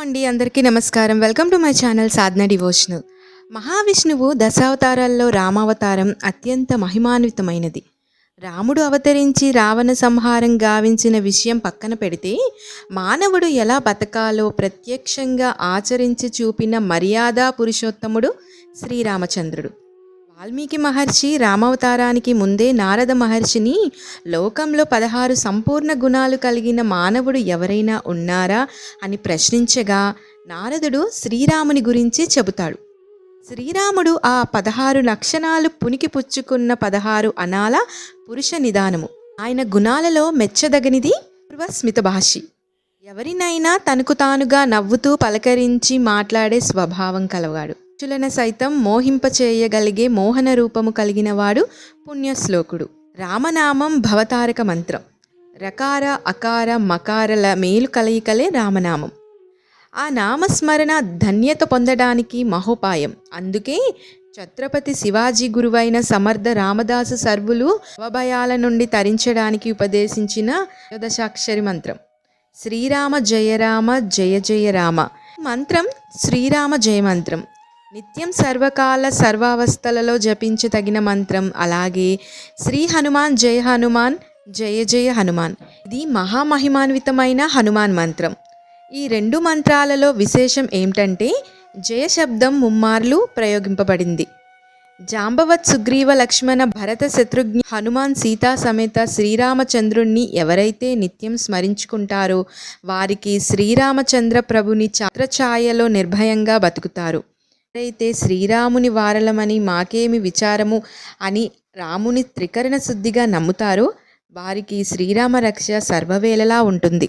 అండి అందరికీ నమస్కారం. Welcome to my channel Sadhana devotional. మహావిష్ణువు దశావతారాల్లో రామావతారం అత్యంత మహిమాన్వితమైనది. రాముడు అవతరించి రావణ సంహారం గావించిన విషయం పక్కన పెడితే మానవుడు ఎలా బతకాలో ప్రత్యక్షంగా ఆచరించి చూపిన మర్యాద పురుషోత్తముడు శ్రీరామచంద్రుడు. వాల్మీకి మహర్షి రామావతారానికి ముందే నారద మహర్షిని లోకంలో పదహారు సంపూర్ణ గుణాలు కలిగిన మానవుడు ఎవరైనా ఉన్నారా అని ప్రశ్నించగా నారదుడు శ్రీరాముని గురించి చెబుతాడు. శ్రీరాముడు ఆ పదహారు లక్షణాలు పునికి పుచ్చుకున్న పదహారు అనాల పురుష నిదానము. ఆయన గుణాలలో మెచ్చదగనిది పూర్వస్మిత భాషి. ఎవరినైనా తనకు తానుగా నవ్వుతూ పలకరించి మాట్లాడే స్వభావం కలవాడు. మనుషులను సైతం మోహింపచేయగలిగే మోహన రూపము కలిగినవాడు పుణ్యశ్లోకుడు. రామనామం భవతారక మంత్రం. రకార అకార మకారల మేలు కలయికలే రామనామం. ఆ నామస్మరణ ధన్యత పొందడానికి మహోపాయం. అందుకే ఛత్రపతి శివాజీ గురువైన సమర్థ రామదాసు సర్వులు అవభయాల నుండి తరించడానికి ఉపదేశించిన దశాక్షరి మంత్రం. శ్రీరామ జయ రామ జయ జయ రామ. మంత్రం శ్రీరామ జయ మంత్రం. నిత్యం సర్వకాల సర్వావస్థలలో జపించతగిన మంత్రం. అలాగే శ్రీ హనుమాన్ జయ హనుమాన్ జయ జయ హనుమాన్. ఇది మహామహిమాన్వితమైన హనుమాన్ మంత్రం. ఈ రెండు మంత్రాలలో విశేషం ఏమిటంటే జయ శబ్దం ముమ్మార్లు ప్రయోగింపబడింది. జాంబవత్ సుగ్రీవ లక్ష్మణ భరత శత్రుఘ్ని హనుమాన్ సీతా సమేత శ్రీరామచంద్రుణ్ణి ఎవరైతే నిత్యం స్మరించుకుంటారో వారికి శ్రీరామచంద్ర ప్రభుని ఛత్రఛాయలో నిర్భయంగా బతుకుతారు. ఎవరైతే శ్రీరాముని వారలమని మాకేమి విచారము అని రాముని త్రికరణ శుద్ధిగా నమ్ముతారో వారికి శ్రీరామ రక్ష సర్వవేళలా ఉంటుంది.